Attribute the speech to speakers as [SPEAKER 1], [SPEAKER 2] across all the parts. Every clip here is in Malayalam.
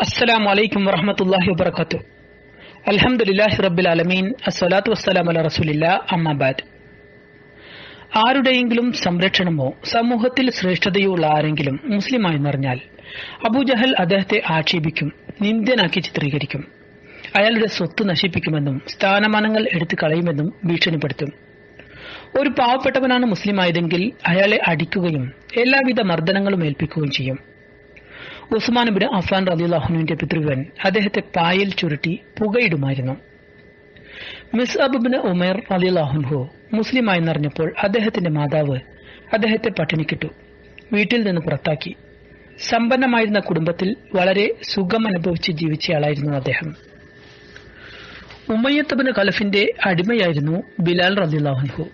[SPEAKER 1] അസ്സലാം വലൈക്കും വറഹമത്തല്ലാഹി വബർക്കാത്തു അലഹമുല്ലാഹി റബ്ബിൽ അലമീൻ അസ്വലാത്തു വസ്സലാം അല റസൂലില്ല. അമ്മാബാദ് ആരുടെയെങ്കിലും സംരക്ഷണമോ സമൂഹത്തിൽ ശ്രേഷ്ഠതയോ ഉള്ള ആരെങ്കിലും മുസ്ലിമായി നിറഞ്ഞാൽ അബൂജഹൽ അദ്ദേഹത്തെ ആക്ഷേപിക്കും നിന്ദ്യനാക്കി ചിത്രീകരിക്കും. അയാളുടെ സ്വത്ത് നശിപ്പിക്കുമെന്നും സ്ഥാനമാനങ്ങൾ എടുത്തു കളയുമെന്നും ഭീഷണിപ്പെടുത്തും. ഒരു പാവപ്പെട്ടവനാണ് മുസ്ലിമായതെങ്കിൽ അയാളെ അടിക്കുകയും എല്ലാവിധ മർദ്ദനങ്ങളും ഏൽപ്പിക്കുകയും ചെയ്യും. ഉസ്മാൻ ബിൻ അഫാൻ റലിയുള്ളാഹുനുവിന്റെ പിതൃവൻ അദ്ദേഹത്തെ പായൽ ചുരുട്ടി പുകയിടുമായിരുന്നു. മിസ് അബുബിന് ഉമേർ മുസ്ലിമായി നിറഞ്ഞപ്പോൾ അദ്ദേഹത്തിന്റെ മാതാവ് അദ്ദേഹത്തെ പട്ടിണിക്കിട്ടു. വീട്ടിൽ നിന്ന് പുറത്താക്കി. സമ്പന്നമായിരുന്ന കുടുംബത്തിൽ വളരെ സുഖം അനുഭവിച്ച് ജീവിച്ചയാളായിരുന്നു അദ്ദേഹം. ഉമ്മയ്യത്തബിന് ഖലഫിന്റെ അടിമയായിരുന്നു ബിലാൽ റലിയുള്ളാഹുൻഹു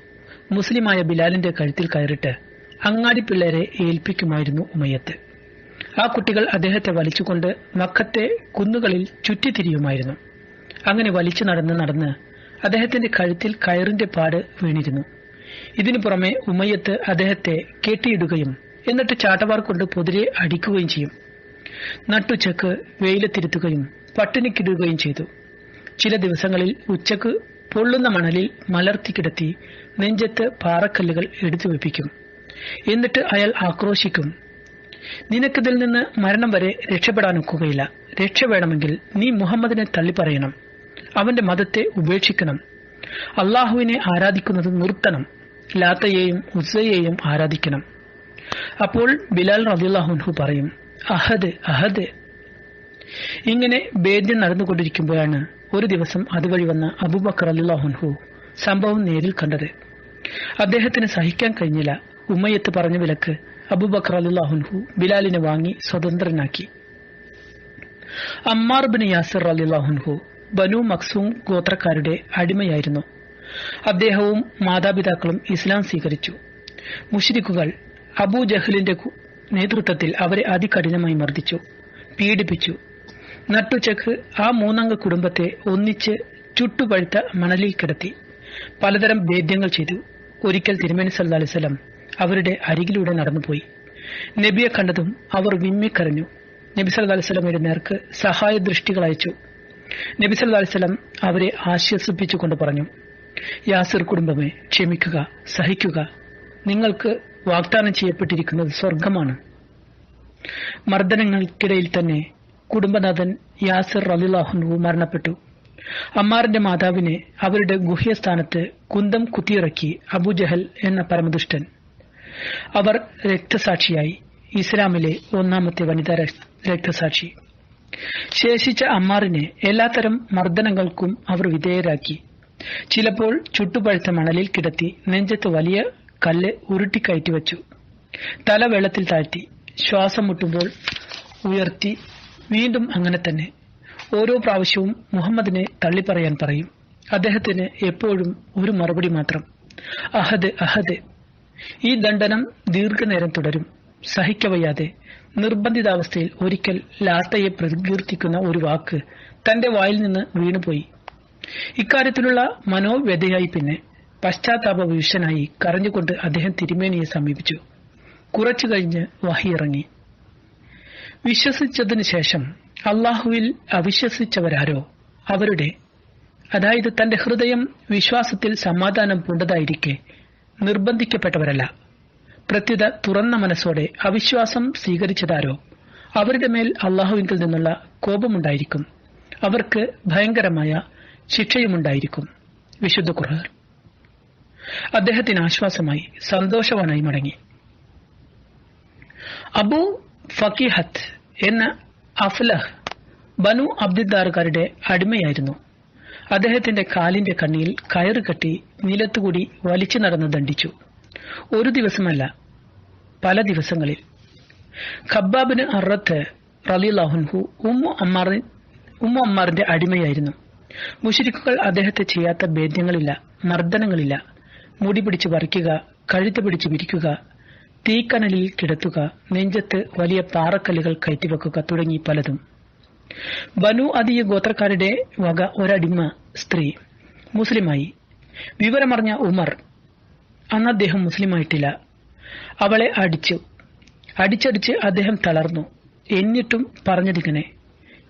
[SPEAKER 1] മുസ്ലിമായ ബിലാലിന്റെ കഴുത്തിൽ കയറിട്ട് അങ്ങാടി പിള്ളേരെ ഏൽപ്പിക്കുമായിരുന്നു ഉമയ്യത്ത്. ആ കുട്ടികൾ അദ്ദേഹത്തെ വലിച്ചുകൊണ്ട് മക്കത്തെ കുന്നുകളിൽ ചുറ്റിത്തിരിയുമായിരുന്നു. അങ്ങനെ വലിച്ചു നടന്ന് നടന്ന് അദ്ദേഹത്തിന്റെ കഴുത്തിൽ കയറിന്റെ പാട് വീണിരുന്നു. ഇതിനു പുറമെ ഉമയ്യത്ത് അദ്ദേഹത്തെ കെട്ടിയിടുകയും എന്നിട്ട് ചാട്ടവാർ കൊണ്ട് പൊതിരെ അടിക്കുകയും ചെയ്യും. നട്ടുച്ചക്ക് വെയിലത്തിരുത്തുകയും പട്ടിണിക്കിടുകയും ചെയ്തു. ചില ദിവസങ്ങളിൽ ഉച്ചയ്ക്ക് പൊള്ളുന്ന മണലിൽ മലർത്തി കിടത്തി നെഞ്ചത്ത് പാറക്കല്ലുകൾ എടുത്തു വെപ്പിക്കും എന്നിട്ട് അയാൾ ആക്രോശിക്കും. നിനക്കിതിൽ നിന്ന് മരണം വരെ രക്ഷപ്പെടാനൊക്കുകയില്ല രക്ഷ വേണമെങ്കിൽ നീ മുഹമ്മദിനെ തള്ളിപ്പറയണം. അവന്റെ മതത്തെ ഉപേക്ഷിക്കണം. അള്ളാഹുവിനെ ആരാധിക്കുന്നത് നിർത്തണം. ലാത്തയെയും ഉസയെയും ആരാധിക്കണം. അപ്പോൾ ബിലാൽ റബിള്ളാഹുൻഹു പറയും അഹദ് അഹദ്. ഇങ്ങനെ ഭേദ്യം നടന്നുകൊണ്ടിരിക്കുമ്പോഴാണ് ഒരു ദിവസം അതുവഴി വന്ന അബുബക്കർ അലിള്ളാഹുൻഹു സംഭവം നേരിൽ കണ്ടത്. അദ്ദേഹത്തിന് സഹിക്കാൻ കഴിഞ്ഞില്ല. ഉമ്മയത്ത് പറഞ്ഞ വിലക്ക് അബൂബക്കർ അലിള്ളാഹുൻഹു ബിലാലിനെ വാങ്ങി സ്വതന്ത്രനാക്കി. അമ്മാർ ബിൻ യാസിർ അലിള്ളാഹുൻഹു ബനു മക്സൂം ഗോത്രക്കാരുടെ അടിമയായിരുന്നു. അദ്ദേഹവും മാതാപിതാക്കളും ഇസ്ലാം സ്വീകരിച്ചു. മുഷിരിക്കുകൾ അബൂ ജഹലിന്റെ നേതൃത്വത്തിൽ അവരെ അതികഠിനമായി മർദ്ദിച്ചു പീഡിപ്പിച്ചു. നട്ടുച്ചക്ക് ആ മൂന്നംഗ കുടുംബത്തെ ഒന്നിച്ച് ചുട്ടുപഴുത്ത മണലിൽ കിടത്തി പലതരം ഭേദ്യങ്ങൾ ചെയ്തു. ഒരിക്കൽ തിരുമേനി സല്ലാ അലിസ്ലം അവരുടെ അരികിലൂടെ നടന്നുപോയി. നബിയെ കണ്ടതും അവർ വിമ്മിക്കരഞ്ഞു നബി സല്ലു അലിസ്ലമയുടെ നേർക്ക് സഹായ ദൃഷ്ടികൾ അയച്ചു. നബി സല്ലു അലിസ്ലം അവരെ ആശ്വസിപ്പിച്ചുകൊണ്ട് പറഞ്ഞു യാസിർ കുടുംബമേ ക്ഷമിക്കുക സഹിക്കുക. നിങ്ങൾക്ക് വാഗ്ദാനം ചെയ്യപ്പെട്ടിരിക്കുന്നത് സ്വർഗമാണ് മർദ്ദനങ്ങൾക്കിടയിൽ തന്നെ കുടുംബനാഥൻ യാസിർ റലിലാഹുനു മരണപ്പെട്ടു. അമ്മാറിന്റെ മാതാവിനെ അവരുടെ ഗുഹ്യസ്ഥാനത്ത് കുന്തം കുത്തിയിറക്കി അബുജഹൽ എന്ന പരമദുഷ്ടൻ. അവർ രക്തസാക്ഷിയായി. ഇസ്ലാമിലെ ഒന്നാമത്തെ വനിതാ രക്തസാക്ഷി. ശേഷിച്ച അമ്മാറിനെ എല്ലാത്തരം മർദ്ദനങ്ങൾക്കും അവർ വിധേയരാക്കി. ചിലപ്പോൾ ചുട്ടുപഴുത്ത മണലിൽ കിടത്തി നെഞ്ചത്ത് വലിയ കല്ല് ഉരുട്ടിക്കയറ്റി വച്ചു. തല വെള്ളത്തിൽ താഴ്ത്തി. ശ്വാസം മുട്ടുമ്പോൾ ഉയർത്തി. വീണ്ടും അങ്ങനെ തന്നെ. ഓരോ പ്രാവശ്യവും മുഹമ്മദിനെ തള്ളിപ്പറയാൻ പറയും. അദ്ദേഹത്തിന് എപ്പോഴും ഒരു മറുപടി മാത്രം. അഹദ് അഹദ്. ഈ ദണ്ഡനം ദീർഘനേരം തുടരും. സഹിക്കവയ്യാതെ നിർബന്ധിതാവസ്ഥയിൽ ഒരിക്കൽ ലാത്തയെ പ്രകീർത്തിക്കുന്ന ഒരു വാക്ക് തന്റെ വായിൽ നിന്ന് വീണുപോയി. ഇക്കാര്യത്തിലുള്ള മനോവ്യതയായി പിന്നെ പശ്ചാത്താപ വിഷനായി കരഞ്ഞുകൊണ്ട് അദ്ദേഹം തിരുമേനിയെ സമീപിച്ചു. കുറച്ചു കഴിഞ്ഞ് വഹിയിറങ്ങി. വിശ്വസിച്ചതിനു ശേഷം അള്ളാഹുവിൽ അവിശ്വസിച്ചവരാരോ? അവരുടെ അതായത് തന്റെ ഹൃദയം വിശ്വാസത്തിൽ സമാധാനം പൂണ്ടതായിരിക്കെ നിർബന്ധിക്കപ്പെട്ടവരല്ല. പ്രത്യുത തുറന്ന മനസ്സോടെ അവിശ്വാസം സ്വീകരിച്ചതാരോ? അവരുടെ മേൽ അള്ളാഹുവിങ്കിൽ നിന്നുള്ള കോപമുണ്ടായിരിക്കും. അവർക്ക് ഭയങ്കരമായ ശിക്ഷയുമുണ്ടായിരിക്കും. വിശുദ്ധ ഖുർആൻ. അദ്ദേഹത്തിന് ആശ്വാസമായി സന്തോഷവാനായി മടങ്ങി. അബു ഫക്കീഹത്ത് എന്ന അഫ്ലഹ് ബനു അബ്ദിദ്ദാറുകാരുടെ അടിമയായിരുന്നു. അദ്ദേഹത്തിന്റെ കാലിന്റെ കണ്ണിയിൽ കയറ് കെട്ടി നിലത്തുകൂടി വലിച്ചു നടന്ന് ദണ്ഡിച്ചു. ഒരു ദിവസമല്ല പല ദിവസങ്ങളിൽ. ഖബ്ബാബിന് അറത്ത് റലിഹുൻഹു ഉമ്മു അമ്മാറിൻ ഉമ്മു അമ്മാറിന്റെ അടിമയായിരുന്നു. മുഷരിക്കുകൾ അദ്ദേഹത്തെ ചെയ്യാത്ത ഭേദ്യങ്ങളില്ല മർദ്ദനങ്ങളില്ല. മുടി പിടിച്ച് പറിക്കുക കഴുത്ത് പിടിച്ച് വിരിക്കുക തീക്കനലിൽ കിടത്തുക നെഞ്ചത്ത് വലിയ പാറക്കല്ലുകൾ കയറ്റിവെക്കുക തുടങ്ങി പലതും. ബനു അദിയ ഗോത്രക്കാരുടെ വക ഒരടിമ സ്ത്രീ. മുസ്ലിമായി. വിവരമറിഞ്ഞ ഉമർ. അന്ന് അദ്ദേഹം മുസ്ലിമായിട്ടില്ല. അവളെ അടിച്ചു. അടിച്ചടിച്ച് അദ്ദേഹം തളർന്നു. എന്നിട്ടും പറഞ്ഞതിങ്ങനെ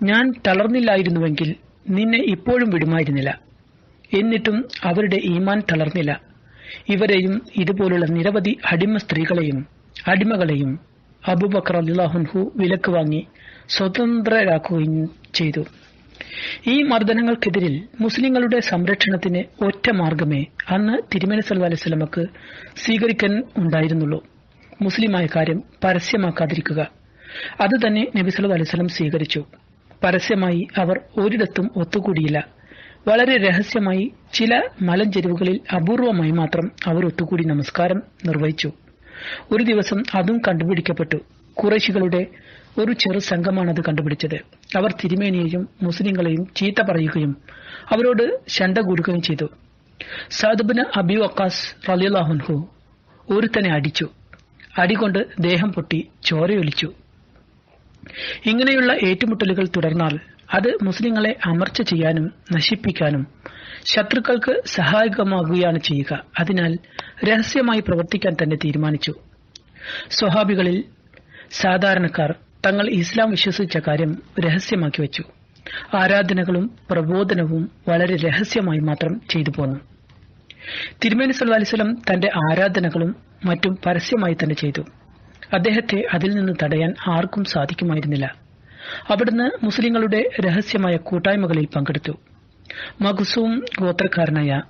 [SPEAKER 1] ഞാൻ തളർന്നില്ലായിരുന്നുവെങ്കിൽ നിന്നെ ഇപ്പോഴും വിടുമായിരുന്നില്ല. എന്നിട്ടും അവരുടെ ഈമാൻ തളർന്നില്ല. ഇവരെയും ഇതുപോലുള്ള നിരവധി അടിമ സ്ത്രീകളെയും അടിമകളെയും അബുബക്കർ അള്ളാഹുൻഹു വിലക്ക് വാങ്ങി സ്വതന്ത്രരാക്കുകയും ചെയ്തു. ഈ മർദ്ദനങ്ങൾക്കെതിരിൽ മുസ്ലിങ്ങളുടെ സംരക്ഷണത്തിന് ഒറ്റ മാർഗമേ അന്ന് തിരുമേനി സല്ലു അലൈഹി സ്വലമക്ക് സ്വീകരിക്കാൻ ഉണ്ടായിരുന്നുള്ളൂ. മുസ്ലിമായ കാര്യം പരസ്യമാക്കാതിരിക്കുക. അത് തന്നെ നബി സല്ലു അലൈഹി സ്വലം സ്വീകരിച്ചു. പരസ്യമായി അവർ ഒരിടത്തും ഒത്തുകൂടിയില്ല. വളരെ രഹസ്യമായി ചില മലഞ്ചെരുവുകളിൽ അപൂർവമായി മാത്രം അവർ ഒത്തുകൂടി നമസ്കാരം നിർവഹിച്ചു. ഒരു ദിവസം അതും കണ്ടുപിടിക്കപ്പെട്ടു. കുറേശികളുടെ ഒരു ചെറു സംഘമാണത് കണ്ടുപിടിച്ചത്. അവർ തിരുമേനിയെയും മുസ്ലിങ്ങളെയും ചീത്ത പറയുകയും അവരോട് ശണ്ട കൂടുകയും ചെയ്തു. സാദുബിന് അബി വക്കാസ് റലിയുല്ലാഹുൻഹു ഒരുത്തനെ അടിച്ചു. അടികൊണ്ട് ദേഹം പൊട്ടി ചോരയൊലിച്ചു ഇങ്ങനെയുള്ള ഏറ്റുമുട്ടലുകൾ തുടർന്നാൽ അത് മുസ്ലിങ്ങളെ അമർച്ച ചെയ്യാനും നശിപ്പിക്കാനും ശത്രുക്കൾക്ക് സഹായകമാകുകയാണ് ചെയ്യുക. അതിനാൽ രഹസ്യമായി പ്രവർത്തിക്കാൻ തന്നെ തീരുമാനിച്ചു. സ്വഹാബികളിൽ സാധാരണക്കാർ തങ്ങൾ ഇസ്ലാം വിശ്വസിച്ച കാര്യം രഹസ്യമാക്കി വെച്ചു. ആരാധനകളും പ്രബോധനവും വളരെ രഹസ്യമായി മാത്രം ചെയ്തു പോന്നു. തിരുമേനി സല്ലു തന്റെ ആരാധനകളും മറ്റും പരസ്യമായി തന്നെ ചെയ്തു. അദ്ദേഹത്തെ അതിൽ നിന്ന് തടയാൻ ആർക്കും സാധിക്കുമായിരുന്നില്ല. അവിടുന്ന് മുസ്ലിങ്ങളുടെ രഹസ്യമായ കൂട്ടായ്മകളിൽ പങ്കെടുത്തു. मगसूम गोत्रकर्णय